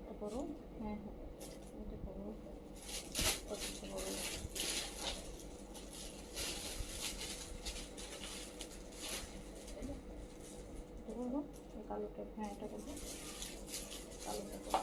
কত বড় হ্যাঁ হ্যাঁ এটা বড় কত বড় এটা বড় এই কালোটা হ্যাঁ এটা বড় কালোটা বড়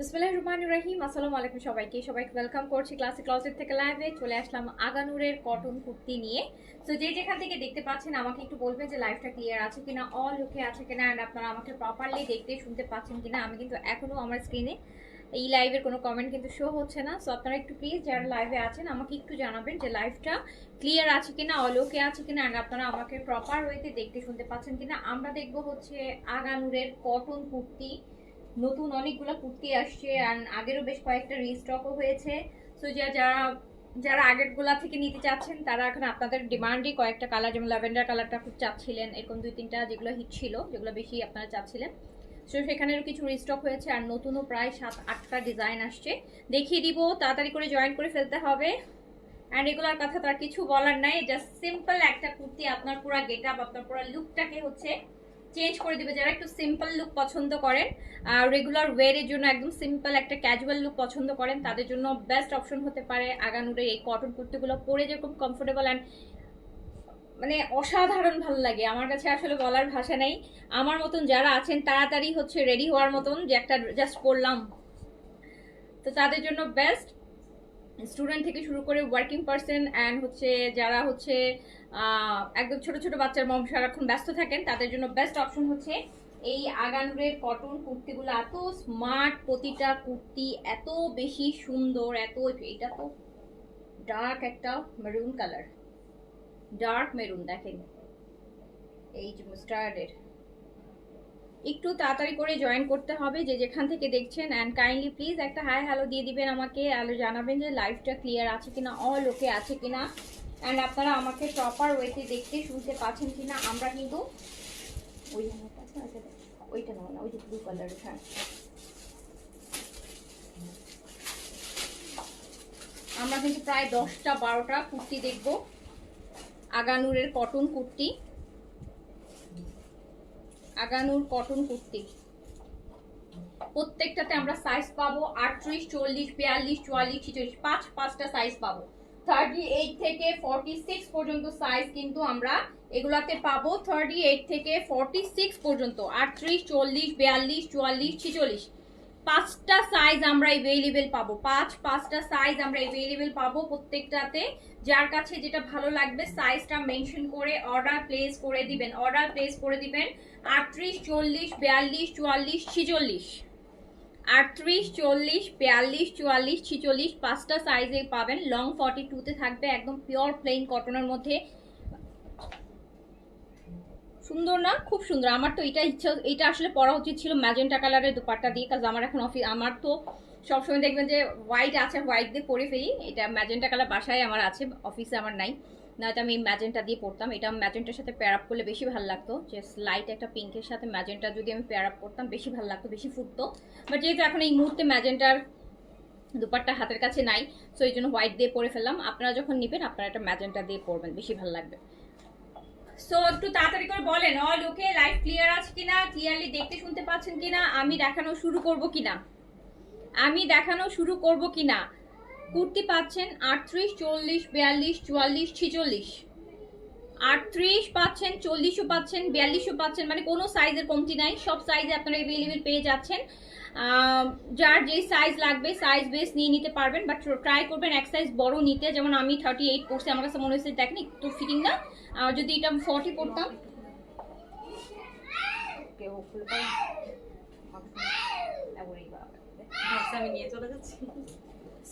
বিসমিল্লাহির রহমানির রহিম। আসসালামু আলাইকুম সবাইকে। সবাইকে ওয়েলকাম করছি ক্লাসিক ক্লসেট থেকে লাইভে চলে আসলাম আগানুরের কটন কুর্তি নিয়ে। তো যে যেখান থেকে দেখতে পাচ্ছেন, আমাকে একটু বলবেন যে লাইভটা ক্লিয়ার আছে কিনা অল ওকে আছে কিনা অ্যান্ড আপনারা আমাকে প্রপারলি দেখতে শুনতে পাচ্ছেন কিনা। আমি কিন্তু এখনও আমার স্ক্রিনে এই লাইভের কোনো কমেন্ট কিন্তু শো হচ্ছে না। সো আপনারা একটু প্লিজ যারা লাইভে আছেন, আমাকে একটু জানাবেন যে লাইভটা ক্লিয়ার আছে কিনা অল ওকে আছে কিনা অ্যান্ড আপনারা আমাকে প্রপার ওয়েতে দেখতে শুনতে পাচ্ছেন কিনা। আমরা দেখব হচ্ছে আগানুরের কটন কুর্তি নতুন অনেকগুলো কুর্তি আসছে অ্যান্ড আগেরও বেশ কয়েকটা রিস্টকও হয়েছে। সো যা যারা যারা আগেরগুলা থেকে নিতে চাচ্ছেন, তারা এখন আপনাদের ডিমান্ডই কয়েকটা কালার যেমন ল্যাভেন্ডার কালারটা খুব চাচ্ছিলেন, এরকম দুই, তিনটা যেগুলো হিট ছিল, যেগুলো বেশি আপনারা চাচ্ছিলেন। সো সেখানেরও কিছু রিস্টক হয়েছে আর নতুনও প্রায় সাত, আটটা ডিজাইন আসছে। দেখিয়ে দিব, তাড়াতাড়ি করে জয়েন করে ফেলতে হবে। অ্যান্ড এগুলোর কথা তো আর কিছু বলার নাই জাস্ট সিম্পল একটা কুর্তি, আপনার পুরো গেট আপ আপনার পুরো লুকটাকে হচ্ছে চেঞ্জ করে দিবে, যারা একটু সিম্পল লুক পছন্দ করেন, আর রেগুলার ওয়েরের জন্য একদম সিম্পল একটা ক্যাজুয়াল লুক পছন্দ করেন, তাদের জন্য বেস্ট অপশন হতে পারে আগানুরে এই কটন কুর্তিগুলো পরে যেরকম কমফোর্টেবল অ্যান্ড মানে অসাধারণ ভালো লাগে। আমার কাছে আসলে বলার ভাষা নেই। আমার মতন যারা আছেন, তাড়াতাড়ি হচ্ছে রেডি হওয়ার মতন যে একটা জাস্ট করলাম তো তাদের জন্য বেস্ট স্টুডেন্ট থেকে শুরু করে ওয়ার্কিং পার্সন অ্যান্ড হচ্ছে যারা হচ্ছে একদম ছোট ছোট বাচ্চার মম সারাক্ষণ ব্যস্ত থাকেন, তাদের জন্য বেস্ট অপশন হচ্ছে এই আগানুরের কটন কুর্তিগুলো। এত স্মার্ট প্রতিটা কুর্তি, এত বেশি সুন্দর, এত এটা তো ডার্ক একটা মেরুন কালার ডার্ক মেরুন দেখেন। এই যে মুস্টার্ডের একটু তাড়াতাড়ি করে জয়েন করতে হবে যে যেখান থেকে দেখছেন অ্যান্ড কাইন্ডলি প্লিজ একটা হাই হ্যালো দিয়ে দিবেন আমাকে আর জানাবেন যে লাইভটা ক্লিয়ার আছে কিনা অল ওকে আছে কিনা অ্যান্ড আপনারা আমাকে প্রপার ওয়েতে দেখতে শুনতে পাচ্ছেন কিনা, আমরা কিন্তু ওই ওইটা নেব না, ওই যে ব্লু কালার হ্যাঁ। আমরা কিন্তু প্রায় দশটা, বারোটা কুর্তি দেখব। আগানুরের কটন কুর্তি। আগানুর কটন কুর্তি প্রত্যেকটাতে আমরা সাইজ পাবো আটত্রিশ, চল্লিশ, বিয়াল্লিশ, চুয়াল্লিশ, ছিচল্লিশ, পাঁচ, পাঁচটা সাইজ পাবো। থার্টি এইট থেকে ফর্টি সিক্স পর্যন্ত সাইজ কিন্তু আমরা এগুলাতে পাবো। থার্টি এইট থেকে ফর্টি সিক্স পর্যন্ত, আটত্রিশ, চল্লিশ, বিয়াল্লিশ, চুয়াল্লিশ, ছিচল্লিশ। পাঁচটা সাইজ আমরা এভেলেবেল পাবো। পাঁচ, পাঁচটা সাইজ আমরা এভেলেবেল পাবো প্রত্যেকটাতে। যার কাছে যেটা ভালো লাগবে সাইজটা মেনশন করে অর্ডার প্লেস করে দিবেন। অর্ডার প্লেস করে দিবেন আটত্রিশ, চল্লিশ, বিয়াল্লিশ, চুয়াল্লিশ, ছিচল্লিশ। আটত্রিশ, চল্লিশ, বিয়াল্লিশ, চুয়াল্লিশ, ছিচল্লিশ পাঁচটা সাইজে পাবেন। লং ফর্টি টুতে থাকবে, একদম পিওর প্লেন কটনের মধ্যে। সুন্দর না, খুব সুন্দর। আমার তো এটা ইচ্ছা, এটা আসলে পরা উচিত ছিল ম্যাজেন্টা কালারের দুপাট্টা দিয়ে কাজ আমার এখন অফিস আমার তো সবসময় দেখবেন যে হোয়াইট আছে হোয়াইট দিয়ে পরে ফেলি। এটা ম্যাজেন্টা কালার বাসায় আমার আছে অফিসে আমার নাই। নয়তো আমি ম্যাজেন্টা দিয়ে পড়তাম এটা ম্যাজেন্টার সাথে পেয়ার আপ করলে বেশি ভালো লাগতো। যে লাইট একটা পিঙ্কের সাথে ম্যাজেন্টা যদি আমি পেয়ার আপ করতাম, বেশি ভালো লাগতো, বেশি ফুটতো। বাট যেহেতু এখন এই মুহূর্তে ম্যাজেন্টার দুপাট্টা হাতের কাছে নাই সো এই জন্য হোয়াইট দিয়ে পরে ফেললাম। আপনারা যখন নেবেন, আপনারা একটা ম্যাজেন্টা দিয়ে পরবেন, বেশি ভালো লাগবে। সো একটু তাড়াতাড়ি করে বলেন অল ওকে লাইভ ক্লিয়ার আছে কিনা? ক্লিয়ারলি দেখতে শুনতে পাচ্ছেন কিনা? আমি দেখানো শুরু করব কিনা? আমি দেখানো শুরু করব কিনা? কুর্তি পাচ্ছেন আটত্রিশ, চল্লিশ, বিয়াল্লিশ, চুয়াল্লিশ, ছিচল্লিশ। আটত্রিশ পাচ্ছেন, চল্লিশও পাচ্ছেন, বিয়াল্লিশও পাচ্ছেন মানে কোনো সাইজের কমতি নাই। সব সাইজে আপনারা অ্যাভেলেবেল পেয়ে যাচ্ছেন। যার যেই সাইজ লাগবে সাইজ বেস নিয়ে নিতে পারবেন বাট ট্রাই করবেন এক সাইজ বড় নিতে। যেমন আমি থার্টি এইট পড়ছি আমার কাছে মনে হয়েছে দেখেন একটু ফিটিং না? যদি এটা আমি ফর্টি পড়তাম। আমি নিয়ে চলে যাচ্ছি।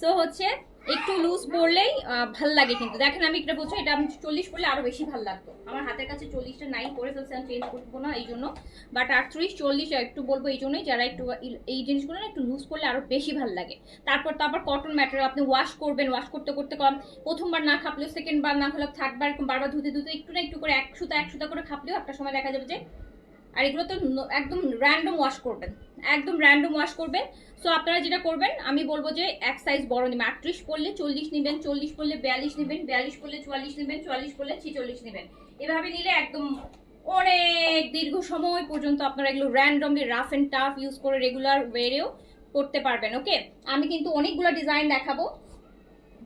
সো হচ্ছে একটু লুজ পড়লেই ভালো লাগে কিন্তু। দেখেন আমি এটা বলছি, এটা আমি চল্লিশ পরলে আরও বেশি ভালো লাগতো। আমার হাতের কাছে চল্লিশটা নাই, পরে ফেলছে, আমি চেঞ্জ করব না এই জন্য। বাট আটত্রিশ, চল্লিশ একটু বলব এই জন্যই, যারা একটু এই জিনিসগুলো না একটু লুজ পরলে আরও বেশি ভালো লাগে। তারপর তো আবার কটন ম্যাটেরিয়াল আপনি ওয়াশ করবেন ওয়াশ করতে করতে কম। প্রথমবার না খাপলেও সেকেন্ড বার না হলে থার্ড বার বারবার ধুতে ধুতে একটু না একটু করে এক সুতা এক সুতা করে খাপলেও একটা সময় দেখা যাবে যে আর এগুলো তো একদম র্যান্ডম ওয়াশ করবেন, একদম র্যান্ডম ওয়াশ করবেন। সো আপনারা যেটা করবেন, আমি বলব যে এক সাইজ বড় নেবেন, আটত্রিশ পড়লে চল্লিশ নেবেন, চল্লিশ পড়লে বিয়াল্লিশ নেবেন, বিয়াল্লিশ পড়লে চুয়াল্লিশ নেবেন, চুয়াল্লিশ পড়লে ছিচল্লিশ নেবেন। এভাবে নিলে একদম অনেক দীর্ঘ সময় পর্যন্ত আপনারা এগুলো randomly rough and tough use করে রেগুলার ওয়েরেও করতে পারবেন ওকে আমি কিন্তু অনেকগুলো ডিজাইন দেখাবো,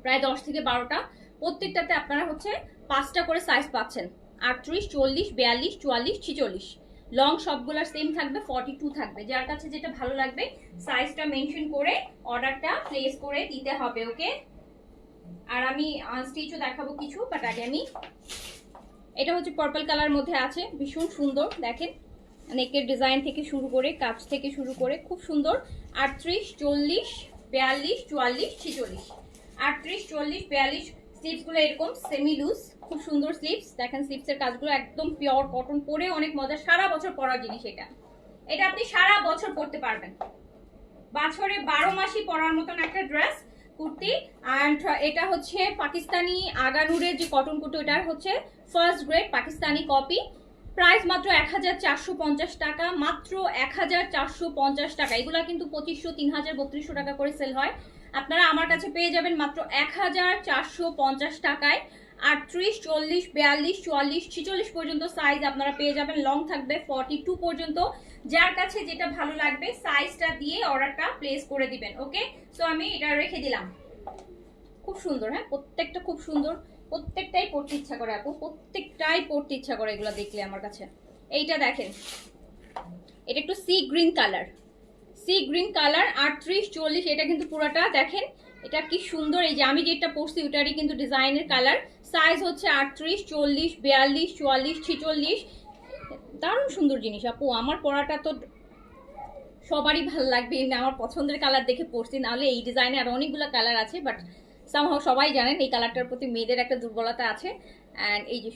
প্রায় দশ থেকে বারোটা। প্রত্যেকটাতে আপনারা হচ্ছে পাঁচটা করে সাইজ পাচ্ছেন, আটত্রিশ, চল্লিশ, বিয়াল্লিশ, চুয়াল্লিশ, ছিচল্লিশ। লং সবগুলোর সেম থাকবে ফর্টি টু থাকবে। যার কাছে যেটা ভালো লাগবে সাইজটা মেনশন করে অর্ডারটা প্লেস করে দিতে হবে ওকে আর আমি স্টিচও দেখাবো কিছু বাট আগে আমি, এটা হচ্ছে পার্পল কালার মধ্যে আছে, ভীষণ সুন্দর, দেখেন। নেকের ডিজাইন থেকে শুরু করে কাজ থেকে শুরু করে, খুব সুন্দর। আটত্রিশ, চল্লিশ, বিয়াল্লিশ, চুয়াল্লিশ, ছিচল্লিশ। আটত্রিশ, চল্লিশ, বিয়াল্লিশ স্লিপসগুলো এরকম সেমি লুজ খুব সুন্দর স্লিপস দেখেন স্লিপসের কাজগুলো একদম পিওর কটন পরে অনেক মজা। সারা বছর পরার জিনিস এটা। এটা আপনি সারা বছর পরতে পারবেন। বছরে বারো মাসই পরার মতন একটা ড্রেস কুর্তি। অ্যান্ড এটা হচ্ছে পাকিস্তানি আগানুরের যে কটন কুর্তি ওটার হচ্ছে first grade Pakistani copy price মাত্র এক হাজার চারশো পঞ্চাশ টাকা, মাত্র এক হাজার চারশো পঞ্চাশ টাকা। এগুলা কিন্তু পঁচিশশো তিন হাজার বত্রিশশো টাকা করে সেল হয়। আপনারা আমার কাছে পেয়ে যাবেন মাত্র এক হাজার চারশো পঞ্চাশ টাকায় আটত্রিশ, চল্লিশ, বিয়াল্লিশ, চুয়াল্লিশ, ছিচল্লিশ পর্যন্ত সাইজ আপনারা পেয়ে যাবেন। লং থাকবে ফর্টি টু পর্যন্ত। যার কাছে যেটা ভালো লাগবে সাইজটা দিয়ে অর্ডারটা প্লেস করে দিবেন ওকে সো আমি এটা রেখে দিলাম। খুব সুন্দর হ্যাঁ? প্রত্যেকটা খুব সুন্দর। প্রত্যেকটাই পড়তে ইচ্ছা করে আপু, প্রত্যেকটাই পড়তে ইচ্ছা করে এগুলো দেখলে আমার কাছে। এইটা দেখেন। এটা একটু sea green colour sea green colour, আটত্রিশ, চল্লিশ, এটা কিন্তু পুরোটা দেখেন। এটা কি সুন্দর, এই যে আমি যেটা পরছি ওটারই কিন্তু ডিজাইনের কালার। সাইজ হচ্ছে আটত্রিশ, চল্লিশ, বিয়াল্লিশ, চুয়াল্লিশ, ছিচল্লিশ। দারুণ সুন্দর জিনিস, আপু। আমার পরাটা তো সবারই ভালো লাগবে এমনি আমার পছন্দের কালার দেখে পরছি। নাহলে এই ডিজাইনে আর অনেকগুলো কালার আছে বাট সামহাও সবাই জানেন এই কালারটার প্রতি মেয়েদের একটা দুর্বলতা আছে। অ্যান্ড এই যে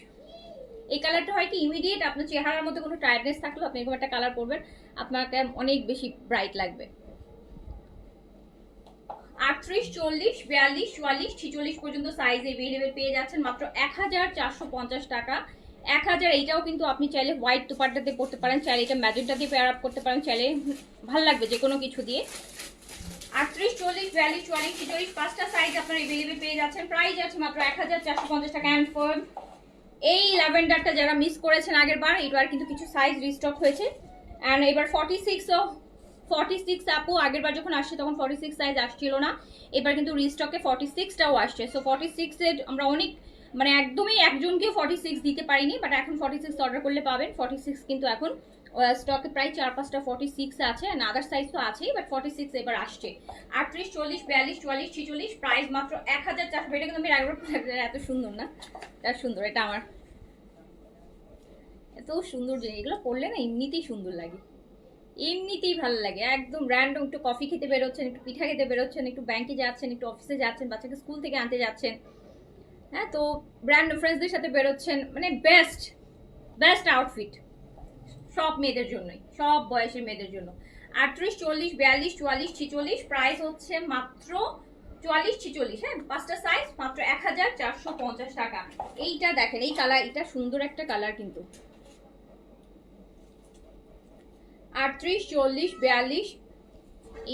এই কালারটা হয় কি ইমিডিয়েট আপনার চেহারার মধ্যে কোনো টায়ার্ডনেস থাকলেও আপনি একটা কালার পরবেন, আপনাকে অনেক বেশি ব্রাইট লাগবে। আটত্রিশ, চল্লিশ, বিয়াল্লিশ, চুয়াল্লিশ, ছিচল্লিশ পর্যন্ত সাইজ এভেলেবেল পেয়ে যাচ্ছেন মাত্র এক হাজার চারশো পঞ্চাশ টাকা। এক হাজার এইটাও কিন্তু আপনি চাইলে হোয়াইট দুপাট্টা দিয়ে পড়তে পারেন, চাইলে এটা ম্যাজেন্টা দিয়ে পেয়ার আপ করতে পারেন, চাইলে ভালো লাগবে যে কোনো কিছু দিয়ে। আটত্রিশ, চল্লিশ, বিয়াল্লিশ, চুয়াল্লিশ, ছিচল্লিশ, পাঁচটা সাইজ আপনার এভেলেবেল পেয়ে যাচ্ছেন। প্রাইস আছে মাত্র এক হাজার চারশো পঞ্চাশ টাকা অ্যান্ড ফর এই ল্যাভেন্ডারটা যারা মিস করেছেন আগের বার এবার কিন্তু কিছু সাইজ রিস্টক হয়েছে। অ্যান্ড এবার ফর্টি সিক্সও ফর্টি সিক্স আপু আগের বার যখন আসছে তখন ফর্টি সিক্স সাইজ আসছিল না। এবার কিন্তু রিস্টকে ফর্টি সিক্সটাও আসছে। সো ফর্টি সিক্সের আমরা অনেক মানে একদমই একজনকে ফর্টি সিক্স দিতে পারিনি বাট এখন ফর্টি সিক্স অর্ডার করলে পাবেন। ফর্টি সিক্স কিন্তু এখন স্টকে প্রায় চার পাঁচটা ফর্টি সিক্স আছে আদার সাইজ তো আছেই বাট ফর্টি সিক্স এবার আসছে। আটত্রিশ, চল্লিশ, বিয়াল্লিশ, চুয়াল্লিশ, ছিচল্লিশ প্রাইস মাত্র এক হাজার চারশো, এটা কিন্তু আমি আগের এত সুন্দর না, এটা সুন্দর, এটা আমার। এত সুন্দর জিনিস, এগুলো পড়লে না এমনিতেই সুন্দর লাগে। এমনিতেই ভালো লাগে, একদম র্যান্ডম একটু কফি খেতে বেরোচ্ছেন, একটু পিঠা খেতে বেরোচ্ছেন, একটু ব্যাংকে যাচ্ছেন, একটু অফিসে যাচ্ছেন, বাচ্চাকে স্কুল থেকে আনতে যাচ্ছেন। হ্যাঁ তো ব্র্যান্ড ফ্রেন্ডসদের সাথে বেরোচ্ছেন মানে বেস্ট বেস্ট আউটফিট সব মেয়েদের জন্যই, সব বয়সের মেয়েদের জন্য। আটত্রিশ, চল্লিশ, বিয়াল্লিশ, চুয়াল্লিশ, ছিচল্লিশ প্রাইস হচ্ছে মাত্র চুয়াল্লিশ, ছিচল্লিশ হ্যাঁ পাঁচটা সাইজ মাত্র এক হাজার চারশো পঞ্চাশ টাকা। এইটা দেখেন, এই কালার এটা সুন্দর একটা কালার কিন্তু। আটত্রিশ, চল্লিশ, বিয়াল্লিশ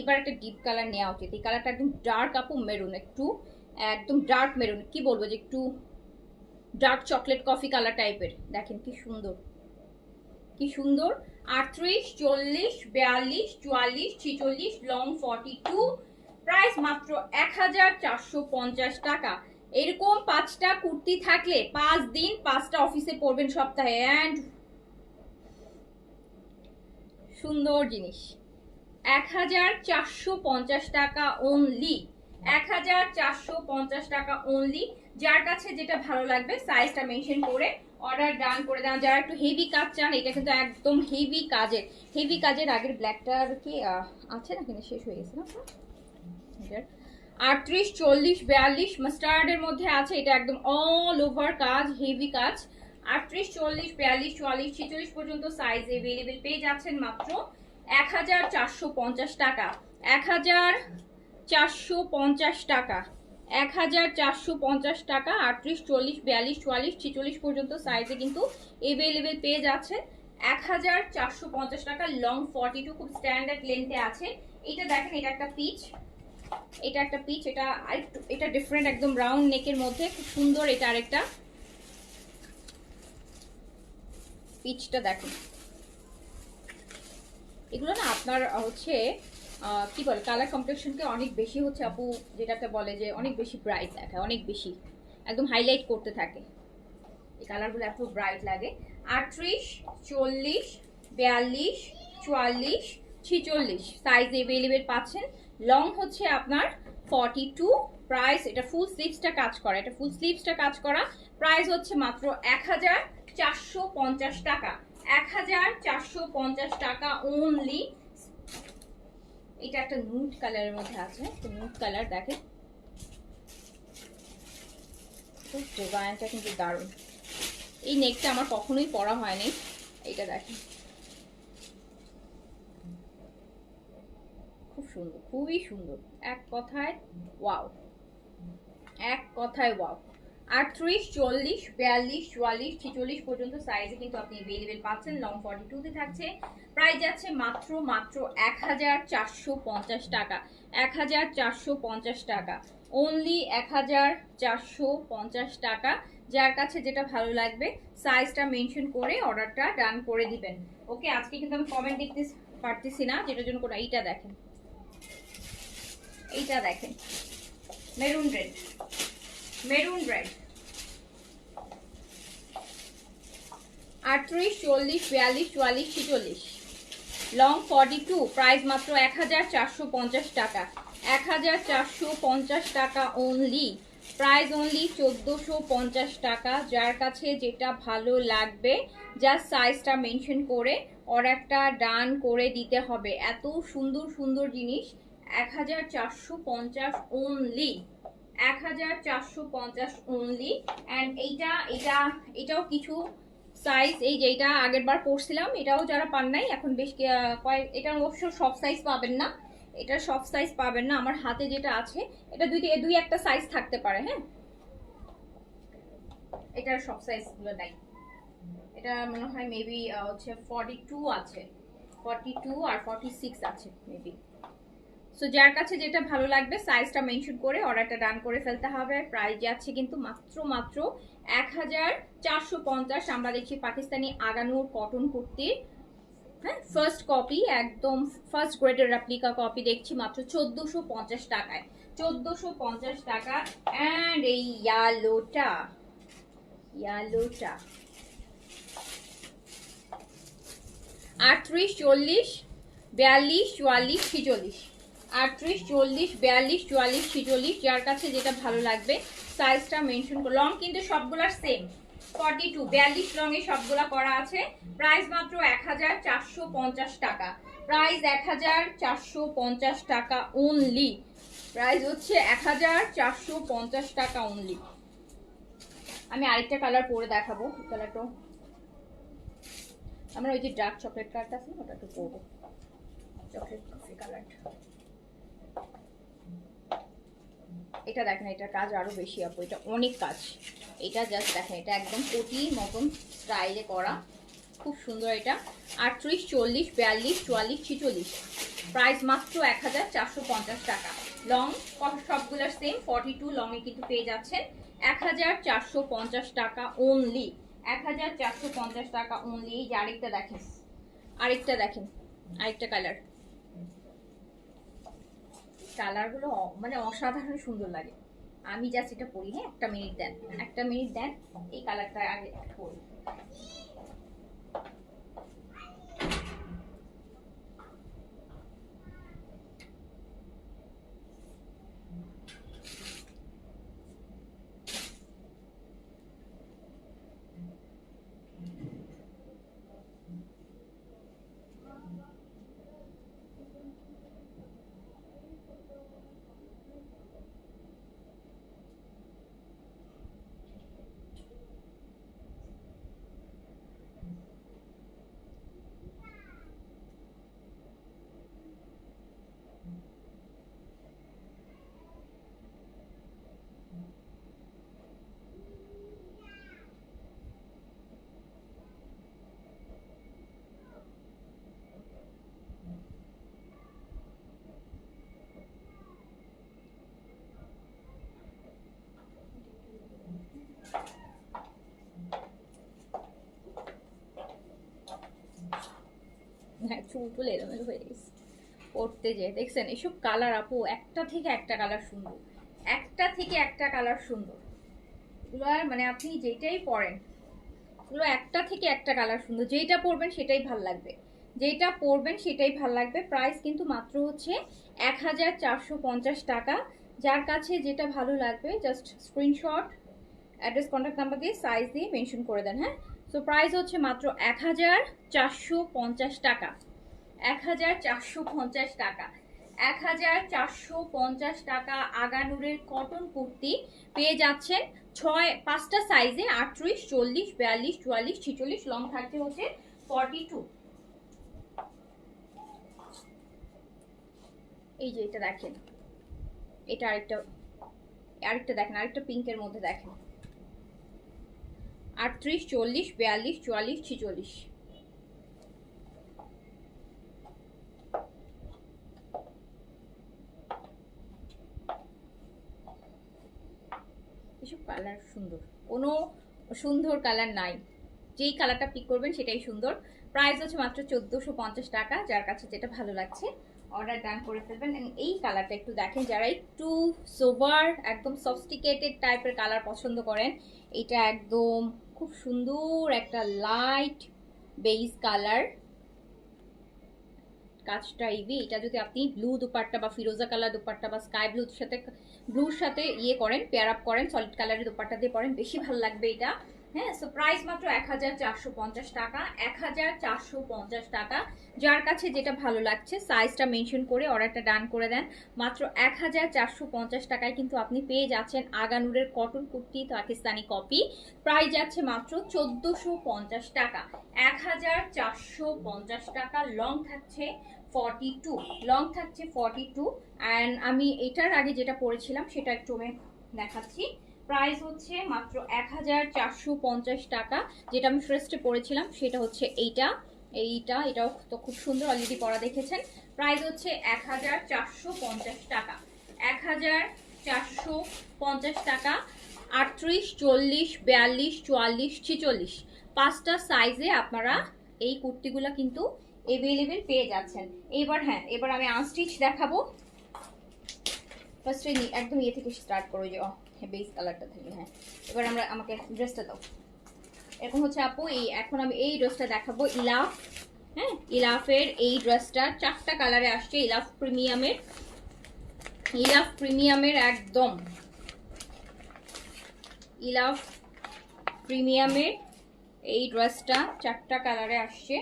এবার একটা ডিপ কালার নেওয়া উচিত। এই কালারটা একদম ডার্ক আপু মেরুন একটু, একদম ডার্ক মেরুন কি বলব যে একটু ডার্ক চকলেট কফি কালার টাইপের দেখেন কি সুন্দর। কি সুন্দর? আটত্রিশ, চল্লিশ, বিয়াল্লিশ, চুয়াল্লিশ, ছিচল্লিশ লং ফর্টি টু প্রাইস মাত্র এক হাজার চারশো পঞ্চাশ টাকা। এরকম পাঁচটা কুর্তি থাকলে পাঁচ দিন পাঁচটা অফিসে পরবেন সপ্তাহে। অ্যান্ড সুন্দর জিনিস। এক হাজার চারশো পঞ্চাশ টাকা অনলি এক হাজার চারশো পঞ্চাশ টাকা অনলি যার কাছে যেটা ভালো লাগবে সাইজটা মেনশন করে অর্ডার ডান করে দেন যারা একটু হেভি কাজ চান, এটা কিন্তু একদম হেভি কাজের। হেভি কাজের আগের ব্ল্যাকটার কি আছে না কিনা? শেষ হয়ে গেছে না? আটত্রিশ, চল্লিশ, বিয়াল্লিশ মাস্টার্ডের মধ্যে আছে। এটা একদম অল ওভার কাজ হেভি কাজ। আটত্রিশ, চল্লিশ, বিয়াল্লিশ, চুয়াল্লিশ, ছেচল্লিশ পর্যন্ত সাইজ এভেলেবেল পেয়ে যাচ্ছেন মাত্র এক হাজার চারশো পঞ্চাশ টাকা। এক হাজার চারশো পঞ্চাশ টাকা। এক হাজার চারশো পঞ্চাশ টাকা, আটত্রিশ, চল্লিশ, বিয়াল্লিশ, চুয়াল্লিশ, ছেচল্লিশ পর্যন্ত সাইজে কিন্তু এভেলেবেল পেয়ে যাচ্ছে। এক হাজার চারশো পঞ্চাশ টাকা লং ফর্টি টু খুব স্ট্যান্ডার্ড লেন্থে আছে। এটা দেখেন, এটা একটা পিচ এটা একটা পিচ এটা আরেকটু, এটা ডিফারেন্ট একদম রাউন্ড নেকের মধ্যে, খুব সুন্দর এটা আরেকটা। পিচটা দেখেন। এগুলো না আপনার হচ্ছে কি বলে কালার কমপ্লেকশনকে অনেক বেশি হচ্ছে আপু, যেটাকে বলে যে অনেক বেশি ব্রাইট দেখায় অনেক বেশি, একদম হাইলাইট করতে থাকে। এই কালারগুলো এত ব্রাইট লাগে। আটত্রিশ, চল্লিশ, বিয়াল্লিশ, চুয়াল্লিশ, ছিচল্লিশ সাইজ এভেলেবেল পাচ্ছেন। লং হচ্ছে আপনার ফর্টি টু প্রাইস এটা ফুল স্লিভসটা কাজ করা, এটা ফুল স্লিভসটা কাজ করা। প্রাইস হচ্ছে মাত্র এক হাজার চারশো পঞ্চাশ টাকা। এক হাজার চারশো পঞ্চাশ টাকা অনলি এটা একটা নুট কালারের মধ্যে আছে, তো নুট কালার দেখেন ডিজাইনটা কিন্তু দারুণ। এই নেকটা আমার কখনোই পরা হয়নি এটা দেখেন। খুব সুন্দর, খুবই সুন্দর। এক কথায় ওয়াও এক কথায় ওয়াও আটত্রিশ, চল্লিশ, বিয়াল্লিশ, চুয়াল্লিশ, ছিচল্লিশ পর্যন্ত সাইজে কিন্তু আপনি এভেলেবেল পাচ্ছেন। লং ফর্টি টুতে থাকছে। প্রাইস যাচ্ছে মাত্র মাত্র এক হাজার চারশো পঞ্চাশ টাকা। এক হাজার চারশো পঞ্চাশ টাকা। অনলি এক হাজার চারশো পঞ্চাশ টাকা। যার কাছে যেটা ভালো লাগবে সাইজটা মেনশন করে অর্ডারটা ডান করে দিবেন। ওকে আজকে কিন্তু আমি কমেন্ট দেখতে পারতেছি না, যেটার জন্য কোনো এইটা দেখেন। এইটা দেখেন। Maroon red maroon red. আটত্রিশ, চল্লিশ, বিয়াল্লিশ, চুয়াল্লিশ, ছিচল্লিশ। লং ফর্টি টু, প্রাইস মাত্র এক হাজার চারশো পঞ্চাশ টাকা। এক হাজার চারশো পঞ্চাশ টাকা অনলি প্রাইস অনলি চোদ্দোশো পঞ্চাশ টাকা। যার কাছে যেটা ভালো লাগবে জাস্ট সাইজটা মেনশন করে অর্ডারটা ডান করে দিতে হবে। এত সুন্দর সুন্দর জিনিস এক হাজার চারশো পঞ্চাশ অনলি এক হাজার চারশো পঞ্চাশ অনলি অ্যান্ড এইটা এটা এটাও কিছু সাইজ এই পড়ছিলাম, এটাও যারা পান নাই, এখন বেশ কয়েক, এটার অবশ্য সব সাইজ পাবেন না। এটা সব সাইজ পাবেন না, আমার হাতে যেটা আছে, এটা দুই দুই একটা সাইজ থাকতে পারে হ্যাঁ? এটার সব সাইজগুলো নাই এটা মনে হয় মেবি হচ্ছে ফর্টি টু আছে। ফর্টি টু আর ফর্টি সিক্স আছে মেবি সো যার কাছে যেটা ভালো লাগবে সাইজটা মেনশন করে অর্ডারটা ডান করে ফেলতে হবে। প্রাইস যাচ্ছে কিন্তু মাত্র মাত্র এক হাজার চারশো পঞ্চাশ। আমরা দেখছি পাকিস্তানি আগানুর কটন কুর্তির হ্যাঁ ফার্স্ট কপি একদম ফার্স্ট গ্রেডের রেপ্লিকা কপি দেখছি মাত্র চোদ্দোশো পঞ্চাশ টাকায়। চোদ্দোশো পঞ্চাশ টাকা অ্যান্ড এই ইয়ালোটা ইয়ালোটা আটত্রিশ, চল্লিশ, বিয়াল্লিশ, চুয়াল্লিশ, ছিচল্লিশ। আটত্রিশ, চল্লিশ, বিয়াল্লিশ, চুয়াল্লিশ, ছিচল্লিশ, যার কাছে যেটা ভালো লাগবে সাইজটা মেনশন লং কিন্তু সবগুলার সেম ফর্টি টু বিয়াল্লিশ রঙে সবগুলা করা আছে। প্রাইস মাত্র এক হাজার চারশো পঞ্চাশ টাকা। প্রাইস এক হাজার চারশো পঞ্চাশ টাকা অনলি প্রাইস হচ্ছে এক হাজার চারশো পঞ্চাশ টাকা অনলি আমি আরেকটা কালার পরে দেখাবো। কালারটা আমরা ওই যে ডার্ক চকলেট কালারটা আছে ওটা একটু পরবো। চকলেট কালারটা এটা দেখেন এটার কাজ আরও বেশি আপু, এটা অনেক কাজ। এটা জাস্ট দেখেন, এটা একদম কোটি মতন স্টাইলে করা। খুব সুন্দর এটা। আটত্রিশ চল্লিশ, বিয়াল্লিশ, চুয়াল্লিশ, ছিচল্লিশ। প্রাইস মাত্র এক হাজার চারশো পঞ্চাশ টাকা। লং সবগুলোর সেম ফর্টি টু লংয়ে কিন্তু পেয়ে যাচ্ছেন। এক হাজার চারশো পঞ্চাশ টাকা অনলি এক হাজার চারশো পঞ্চাশ টাকা অনলি এই যে আরেকটা দেখেন আরেকটা দেখেন, আরেকটা কালার কালারগুলো মানে অসাধারণ সুন্দর লাগে। আমি জাস্ট এটা পরি হ্যাঁ? একটা মিনিট দেন, একটা মিনিট দেন, এই কালারটা আগে পরি হ্যাঁ চুল টুল এলোমেলো হয়ে গেছে। পড়তে যে দেখছেন, এসব কালার আপু, একটা থেকে একটা কালার সুন্দর। একটা থেকে একটা কালার সুন্দর। এগুলো আর মানে আপনি যেটাই পরেন এগুলো একটা থেকে একটা কালার সুন্দর। যেটা পরবেন সেটাই ভালো লাগবে। যেটা পরবেন সেটাই ভালো লাগবে। প্রাইস কিন্তু মাত্র হচ্ছে এক হাজার চারশো পঞ্চাশ টাকা। যার কাছে যেটা ভালো লাগবে just screenshot address contact number দিয়ে সাইজ দিয়ে মেনশন করে দেন হ্যাঁ? সো প্রাইস হচ্ছে মাত্র এক হাজার চারশো পঞ্চাশ টাকা। এক হাজার চারশো পঞ্চাশ টাকা। এক হাজার চারশো পঞ্চাশ টাকা আগানুরের কটন কুর্তি পেয়ে যাচ্ছেন ছয়, পাঁচটা সাইজে আটত্রিশ, চল্লিশ, বিয়াল্লিশ, চুয়াল্লিশ, ছিচল্লিশ, লং থাকতে হচ্ছে ফর্টি টু। এই যে এটা দেখেন। এটা আরেকটা আরেকটা দেখেন, আরেকটা পিঙ্কের মধ্যে দেখেন। আটত্রিশ, চল্লিশ, বিয়াল্লিশ, চুয়াল্লিশ, ছিচল্লিশ। এসব কালার সুন্দর। কোনো সুন্দর কালার নাই। যেই কালারটা পিক করবেন সেটাই সুন্দর। প্রাইস হচ্ছে মাত্র চোদ্দোশো পঞ্চাশ টাকা, যার কাছে যেটা ভালো লাগছে অর্ডার ডান করে ফেলবেন। এই কালারটা একটু দেখেন, যারা একটু সোভার একদম সফস্টিকেটেড টাইপের কালার পছন্দ করেন, এটা একদম খুব সুন্দর একটা লাইট বেইজ কালার কাজটা ইভি এটা যদি আপনি ব্লু দুপাট্টা বা ফিরোজা কালার দুপাট্টা বা স্কাই ব্লুর সাথে ব্লুর সাথে ইয়ে করেন পেয়ার আপ করেন সলিড কালারের দুপাট্টা দিয়ে পরেন, বেশি ভালো লাগবে এটা। হ্যাঁ সো প্রাইস মাত্র এক হাজার চারশো পঞ্চাশ টাকা এক হাজার চারশো পঞ্চাশ টাকা। যার কাছে যেটা ভালো লাগছে সাইজটা মেনশন করে অর্ডারটা ডান করে দেন। মাত্র এক হাজার চারশো পঞ্চাশ টাকায় কিন্তু আপনি পেয়ে যাচ্ছেন আগানুরের cotton kurti, Pakistani copy price যাচ্ছে মাত্র চোদ্দোশো টাকা। এক হাজার চারশো পঞ্চাশ টাকা লং থাকছে। ফর্টি টু লং থাকছে ফর্টি টু অ্যান্ড আমি এটার আগে যেটা পড়েছিলাম সেটা একটু আমি দেখাচ্ছি। প্রাইস হচ্ছে মাত্র এক হাজার চারশো পঞ্চাশ টাকা, যেটা আমি ফার্স্টে পড়েছিলাম, সেটা হচ্ছে এইটা। এইটা, এটাও তো খুব সুন্দর অলরেডি পড়া দেখেছেন। প্রাইস হচ্ছে এক হাজার চারশো পঞ্চাশ টাকা। এক হাজার চারশো পঞ্চাশ টাকা, আটত্রিশ, চল্লিশ, বিয়াল্লিশ, চুয়াল্লিশ, ছিচল্লিশ। পাঁচটা সাইজে আপনারা এই কুর্তিগুলো কিন্তু এভেলেবেল পেয়ে যাচ্ছেন। এবার হ্যাঁ এবার আমি আনস্টিচ দেখাবো। ফার্স্টে একদম ইয়ে থেকে স্টার্ট করো যে হ্যাঁ বেস কালারটা থেকে হ্যাঁ। এবার আমরা আমাকে ড্রেসটা দাও। এখন হচ্ছে আপু, এই এখন আমি এই ড্রেসটা দেখাবো, ইলাফ। হ্যাঁ ইলাফের এই ড্রেসটা চারটা কালারে আসছে, ইলাফ প্রিমিয়ামের। ইলাফ প্রিমিয়ামের একদম। ইলাফ প্রিমিয়ামের এই ড্রেসটা চারটা কালারে আসছে।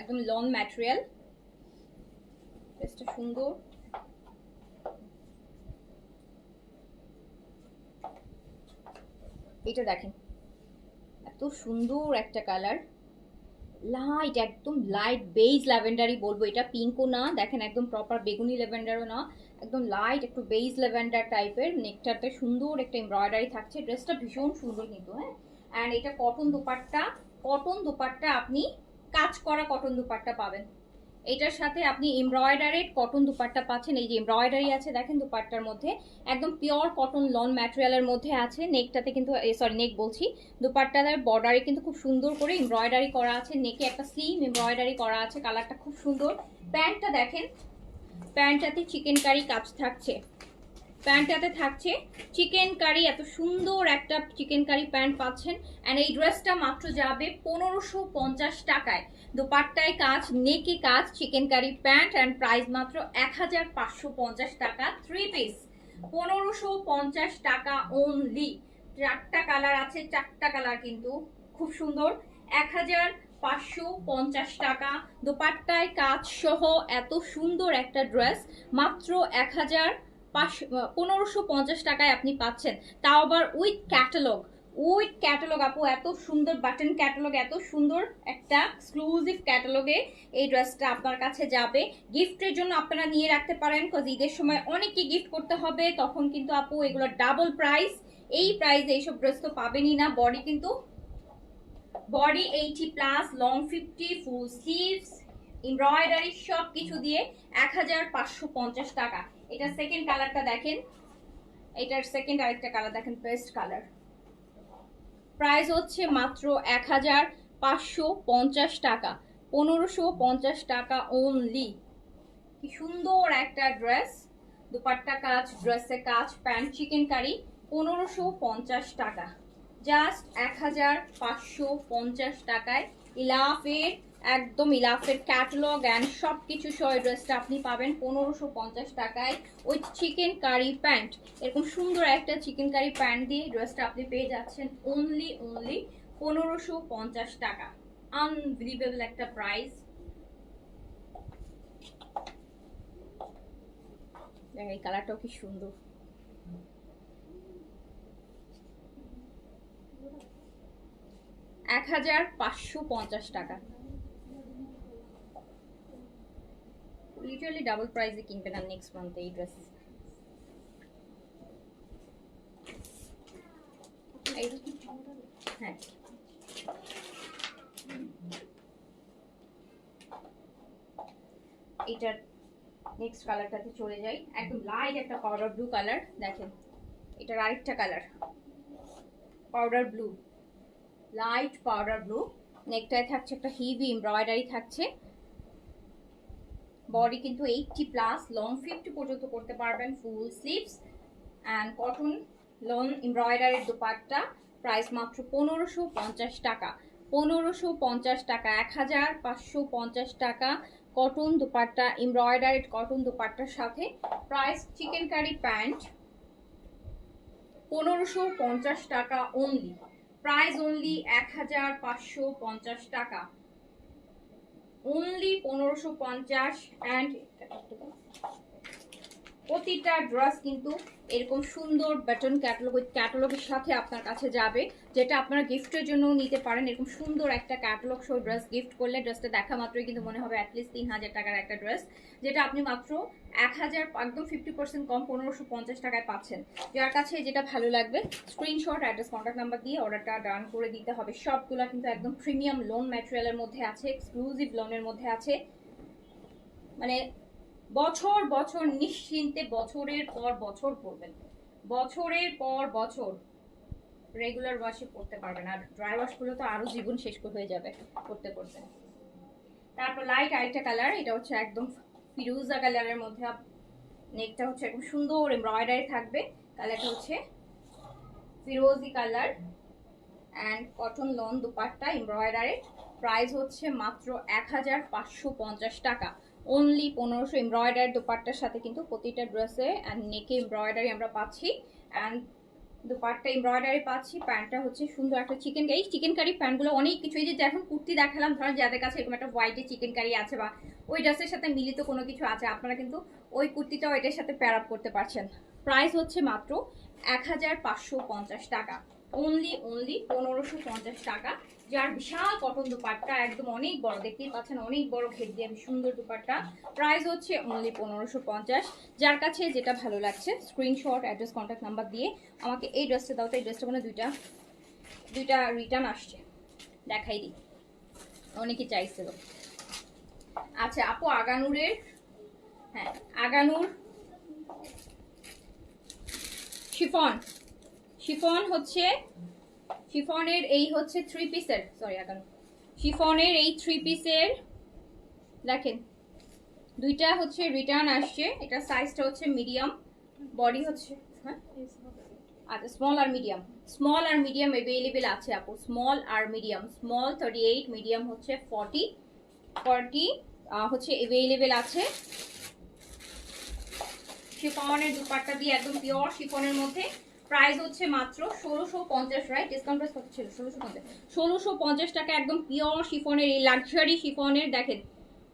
একদম লং ম্যাটেরিয়াল ড্রেসটা সুন্দর। এটা দেখেন, এত সুন্দর একটা কালার লাইট একদম লাইট বেজ ল্যাভেন্ডারই বলব। এটা পিঙ্কও না, দেখেন একদম প্রপার বেগুনি ল্যাভেন্ডারও না। একদম লাইট একটু বেজ ল্যাভেন্ডার টাইপের নেকটাতে সুন্দর একটা এমব্রয়ডারি থাকছে। ড্রেসটা ভীষণ সুন্দর কিন্তু হ্যাঁ। অ্যান্ড এটা কটন দুপাট্টা কটন দুপাট্টা আপনি কাজ করা কটন দুপাট্টা পাবেন। এটার সাথে আপনি এমব্রয়ডারিড কটন দুপাট্টা পাচ্ছেন। এই যে এমব্রয়ডারি আছে, দেখেন দুপাট্টার মধ্যে। একদম পিওর কটন লন ম্যাটেরিয়ালের মধ্যে আছে। নেকটাতে কিন্তু সরি নেক বলছি। দুপাট্টার বর্ডারে কিন্তু খুব সুন্দর করে এমব্রয়ডারি করা আছে। নেকে একটা স্লিম এমব্রয়ডারি করা আছে। কালারটা খুব সুন্দর। প্যান্টটা দেখেন, প্যান্টটাতে চিকেন কারি কাজ থাকছে। প্যান্টটাতে থাকছে। চিকেন কারি, এত সুন্দর একটা চিকেন কারি প্যান্ট পাচ্ছেন। অ্যান্ড এই ড্রেসটা মাত্র যাবে পনেরোশো পঞ্চাশ টাকায়। দোপাট্টায় কাজ, নেকে কাজ, chikankari pant and price মাত্র এক হাজার পাঁচশো পঞ্চাশ টাকা থ্রি পিস পনেরোশো পঞ্চাশ টাকা ওনলি চারটা কালার আছে, চারটা কালার কিন্তু খুব সুন্দর। এক হাজার পাঁচশো পঞ্চাশ টাকা। দোপাট্টায় কাজ সহ এত সুন্দর একটা ড্রেস। মাত্র এক হাজার পাঁচশো পনেরোশো পঞ্চাশ টাকায় আপনি পাচ্ছেন। তাও আবার উইথ ক্যাটালগ উইথ ক্যাটালগ আপু, এত সুন্দর বাটন ক্যাটালগ এত সুন্দর একটা এক্সক্লুসিভ ক্যাটালগে এই ড্রেসটা আপনার কাছে যাবে। গিফটের জন্য আপনারা নিয়ে রাখতে পারেন কজ ঈদের সময় অনেককে গিফট করতে হবে, তখন কিন্তু আপু এগুলো ডাবল প্রাইস এই প্রাইসে এইসব ড্রেস তো পাবেনই না। বডি কিন্তু body eighty plus long fifty full sleeves embroidery সব কিছু দিয়ে এক হাজার পাঁচশো পঞ্চাশ টাকা। এটা সেকেন্ড কালারটা দেখেন। এটার সেকেন্ড আরেকটা কালার দেখেন পেস্ট কালার প্রাইস হচ্ছে মাত্র এক হাজার পাঁচশো পঞ্চাশ টাকা, পনেরোশো পঞ্চাশ টাকা ওনলি কি সুন্দর একটা ড্রেস দুপাট্টা কাজ ড্রেসে কাজ প্যান্ট চিকেন কারি পনেরোশো পঞ্চাশ টাকা। জাস্ট এক হাজার পাঁচশো পঞ্চাশ টাকায় ইলাফের একদম ইলাফের ক্যাটালগ অ্যান্ড সব কিছু সহ ড্রেসটা আপনি পাবেন পনেরোশো পঞ্চাশ টাকায় ওই চিকেন কারি প্যান্ট এরকম সুন্দর একটা চিকেন কারি প্যান্ট দিয়ে ড্রেসটা আপনি পেয়ে যাচ্ছেন অনলি অনলি পনেরোশো পঞ্চাশ টাকা। আনবিলিভেবল একটা প্রাইস এই কালারটাও কি সুন্দর। এক হাজার পাঁচশো পঞ্চাশ টাকা। লিটারালি ডাবল প্রাইসে কিনবেন আর নেক্সট মান্থে এই ড্রেস হ্যাঁ এটার নেক্সট কালারটাতে চলে যাই। একদম লাইট একটা পাউডার ব্লু কালার দেখেন। এটার আরেকটা colour powder blue light powder blue নেকটায় থাকছে একটা হিভি এমব্রয়ডারি থাকছে। বডি কিন্তু এইটটি প্লাস লং ফিফটি পর্যন্ত করতে পারবেন full sleeves and cotton long এমব্রয়ডারির dupatta price মাত্র পনেরোশো পঞ্চাশ টাকা। পনেরোশো পঞ্চাশ টাকা, এক হাজার পাঁচশো পঞ্চাশ টাকা কটন দুপাট্টা এমব্রয়ডারিড কটন দুপাট্টার সাথে। প্রাইস চিকেন কারি প্যান্ট পনেরোশো পঞ্চাশ টাকা অনলি প্রাইস অনলি এক হাজার পাঁচশো পঞ্চাশ টাকা। পনেরোশো পঞ্চাশ অ্যান্ড প্রতিটা ড্রেস কিন্তু এরকম সুন্দর বাটন ক্যাটালগ ক্যাটালগের সাথে আপনার কাছে যাবে, যেটা আপনারা গিফটের জন্য নিতে পারেন। এরকম সুন্দর একটা ক্যাটালগ শো ড্রেস গিফট করলে ড্রেসটা দেখা মাত্রই কিন্তু মনে হবে অ্যাটলিস্ট তিন হাজার টাকার একটা ড্রেস যেটা আপনি মাত্র এক হাজার, একদম ফিফটি পার্সেন্ট কম পনেরোশো পঞ্চাশ টাকায় পাচ্ছেন। যার কাছে যেটা ভালো লাগবে স্ক্রিনশট অ্যাড্রেস কন্ট্যাক্ট নাম্বার দিয়ে অর্ডারটা ডান করে দিতে হবে। সবগুলো কিন্তু একদম প্রিমিয়াম লোন ম্যাটেরিয়ালের মধ্যে আছে এক্সক্লুসিভ লোনের মধ্যে আছে। মানে বছর বছর নিশ্চিন্তে বছরের পর বছর পড়বেন। বছরের পর বছর রেগুলার ওয়াশে পড়তে পারবেন। আর ড্রাই ওয়াশগুলো তো আরও জীবন শেষ হয়ে যাবে করতে করতে তারপর লাইট আরেকটা কালার এটা হচ্ছে একদম ফিরোজা কালারের মধ্যে নেকটা হচ্ছে একদম সুন্দর এমব্রয়ডারি থাকবে। কালারটা হচ্ছে ফিরোজি colour and cotton lawn dupatta embroidery price হচ্ছে মাত্র এক হাজার পাঁচশো পঞ্চাশ টাকা। অনলি পনেরোশো এমব্রয়ডারি দুপাট্টার সাথে কিন্তু প্রতিটা ড্রেসে অ্যান্ড নেকে এমব্রয়ডারি আমরা পাচ্ছি। অ্যান্ড দুপাট্টা এমব্রয়ডারি পাচ্ছি, প্যান্টটা হচ্ছে সুন্দর একটা চিকেন কারি চিকেন কারি প্যান্টগুলো অনেক কিছু, এই যে এখন কুর্তি দেখালাম, ধরেন যাদের কাছে এরকম একটা হোয়াইটে চিকেন কারি আছে বা ওই ড্রেসের সাথে মিলিত কোনো কিছু আছে, আপনারা কিন্তু ওই কুর্তিটাও এটার সাথে প্যার আপ করতে পারছেন। প্রাইস হচ্ছে মাত্র এক হাজার পাঁচশো পঞ্চাশ টাকা। অনলি অনলি পনেরোশো টাকা। যার বিশাল কটন দুপাট্টা, একদম অনেক বড়, দেখতেই পাচ্ছেন অনেক বড় ঘের দিয়ে সুন্দর দুপাট্টা। প্রাইস হচ্ছে অনলি পনেরোশো পঞ্চাশ। যার কাছে যেটা ভালো লাগছে স্ক্রিনশট অ্যাড্রেস কন্ট্যাক্ট নাম্বার দিয়ে আমাকে এই ড্রেসটা দাও, তো এই ড্রেসটা মানে দুইটা দুইটা রিটার্ন আসছে। দেখাই দিই। অনেকে চাইছিল আচ্ছা আপু, আগানুরের হ্যাঁ আগানুর, শিফন শিফন হচ্ছে শিফনের এই হচ্ছে থ্রি পিসের সরি এখন শিফনের এই থ্রি পিসের দেখেন, দুইটা হচ্ছে রিটার্ন আসছে, এটা সাইজটা হচ্ছে মিডিয়াম বডি হচ্ছে হ্যাঁ? আচ্ছা স্মল আর মিডিয়াম স্মল আর মিডিয়াম অ্যাভেলেবেল আছে আপু স্মল আর medium small thirty eight medium হচ্ছে ফর্টি ফর্টি হচ্ছে অ্যাভেলেবেল আছে। শিফনের দুপাট্টা দিয়ে একদম পিওর শিফনের মধ্যে। প্রাইস হচ্ছে মাত্র ষোলোশো পঞ্চাশ রাইট ডিসকাউন্ট প্রাইস কত ছিল? ষোলোশো পঞ্চাশ। ষোলোশো পঞ্চাশ টাকা একদম পিওর শিফনের এই লাক্সারি শিফনের দেখেন।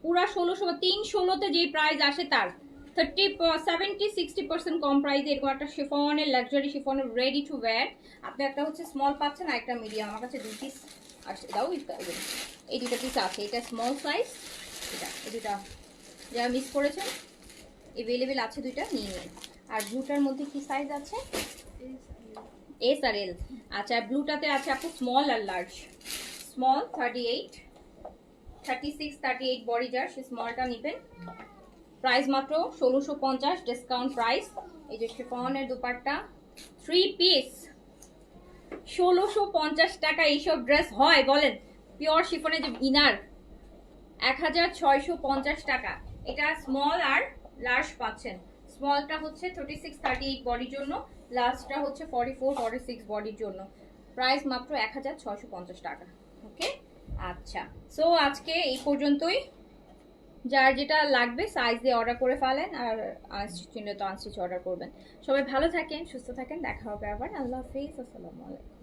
পুরা ষোলোশো তিন ষোলোতে যে প্রাইস আসে তার থার্টি সেভেন্টি সিক্সটি পার্সেন্ট কম প্রাইসে এরকম একটা শিফনের লাক্সারি শিফনের রেডি টু ওয়্যার আপনি একটা হচ্ছে স্মল পাচ্ছেন আর একটা মিডিয়াম আমার কাছে দুই পিস আসছে। দাও, এই- দুটো পিস আছে। এটা স্মল সাইজ এটা, এই দুটা মিস করেছেন অ্যাভেলেবেল আছে দুইটা, নিয়ে নিন। আর ব্লুটার মধ্যে কি সাইজ আছে? এস আর এল আচ্ছা ব্লুটাতে আছে আপু স্মল আর large small thirty eight thirty six thirty eight body যার সে স্মলটা নেবেন। প্রাইস মাত্র ষোলোশো পঞ্চাশ ডিসকাউন্ট প্রাইস এই যে শিফনের দুপাট্টা। থ্রি পিস ষোলোশো পঞ্চাশ টাকা এইসব ড্রেস হয়, বলেন। পিওর শিফনের যে ইনার এক হাজার ছয়শো পঞ্চাশ টাকা। এটা স্মল আর লার্জ পাচ্ছেন। স্মলটা হচ্ছে থার্টি সিক্স থার্টি এইট বডির জন্য। লার্জটা হচ্ছে ফর্টি ফোর ফর্টি সিক্স বডির জন্য। প্রাইস মাত্র এক হাজার ছয়শো পঞ্চাশ টাকা। ওকে আচ্ছা। সো আজকে এই পর্যন্তই। যার যেটা লাগবে সাইজ দিয়ে অর্ডার করে ফেলেন আর আনস্টিচ তো আনস্টিচ অর্ডার করবেন। সবাই ভালো থাকেন, সুস্থ থাকেন। দেখা হবে আবার। আল্লাহ হাফিজ। আসসালামু আলাইকুম।